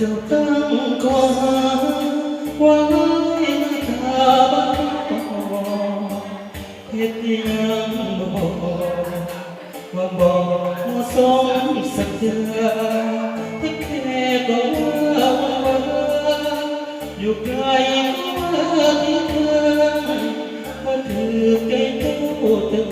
จ้าตั้งข้อหาไว้ในตาบ้านเหตุยังบอกว่าบอกว่าสมสักเดือที่แค่ก็ว่าอยู่ไกลว่าที่เธอว่าถือใจเจ้า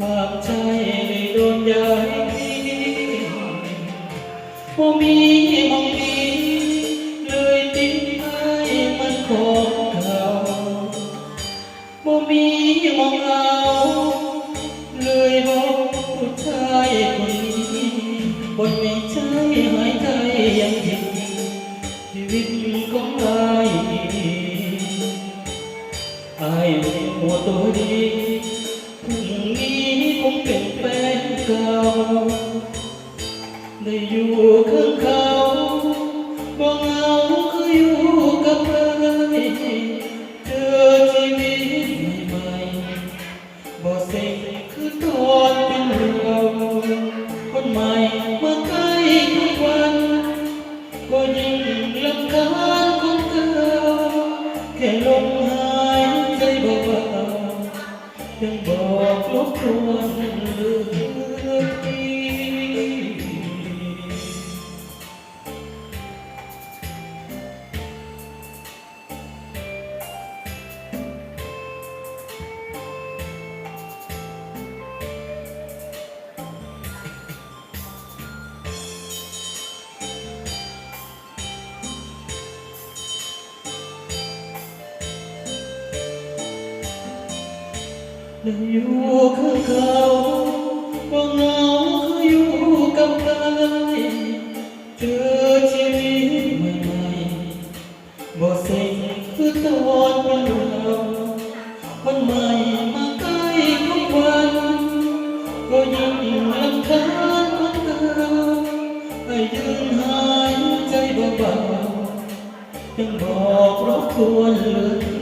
ความใจเลยโดนย้ายบ่มี บ่เหงาคืออยู่กับใครเจอชีวิตใหม่ๆบ่เซ็งคือตอนเป็นเราคนใหม่มาใกล้ทุกวันก็ยิ่งลำคาญคนเก่าแค่ลมหายใจเบาๆยังบอกลบทวนเรื่อง อยู่ข้างเขาว่าเหงาคืออยู่กับใครเจอชีวิตใหม่ๆบ่เซ็งคือตอนเป็นเราคนใหม่มาใกล้ทุกวันก็ยิ่งรำคาญคนเก่าให้ยืนหายใจเบาๆยังบอกรบกวนเหลือ